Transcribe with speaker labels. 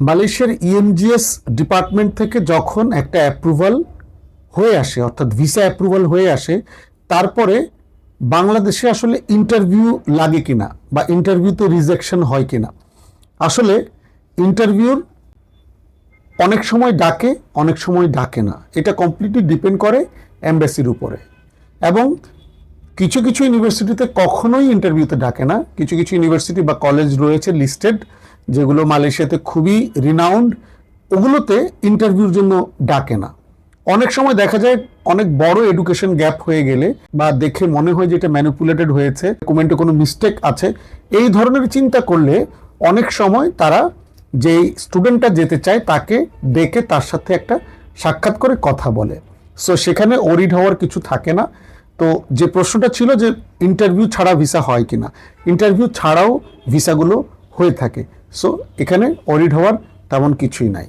Speaker 1: মালয়েশিয়ার E EMGS department থেকে যখন একটা অ্যাপ্রুভাল হয়ে আসে, অর্থাৎ ভিসা অ্যাপ্রুভাল হয়ে আসে, তারপরে বাংলাদেশে আসলে ইন্টারভিউ লাগে কিনা বা ইন্টারভিউতে রিজেকশন হয় কিনা। আসলে ইন্টারভিউর অনেক সময় ডাকে, অনেক সময় ডাকে না। এটা কমপ্লিটলি ডিপেন্ড করে এমবাসির উপরে। এবং কিছু কিছু ইউনিভার্সিটিতে কখনোই ইন্টারভিউতে ডাকে না। কিছু কিছু ইউনিভার্সিটি বা কলেজ রয়েছে লিস্টেড যেগুলো মালয়েশিয়াতে খুবই রিনাউন্ড ওগুলোতে ইন্টারভিউর জন্য ডাকে না। অনেক সময় দেখা যায় অনেক বড় এডুকেশন গ্যাপ হয়ে গেলে বা দেখে মনে হয় যে এটা ম্যানিপুলেটেড হয়েছে কমেন্টে কোনো মিস্টেক আছে, এই ধরনের চিন্তা করলে অনেক সময় তারা যেই স্টুডেন্টটা যেতে চায় তাকে ডেকে তার সাথে একটা সাক্ষাৎ করে কথা বলে। সো সেখানে ওরিড হওয়ার কিছু থাকে না। তো, যে প্রশ্নটা ছিল যে ইন্টারভিউ ছাড়া ভিসা হয় কিনা ইন্টারভিউ ছাড়াও ভিসাগুলো হয়ে থাকে। সো এখানে অডিট হওয়ার তেমন কিছুই নাই।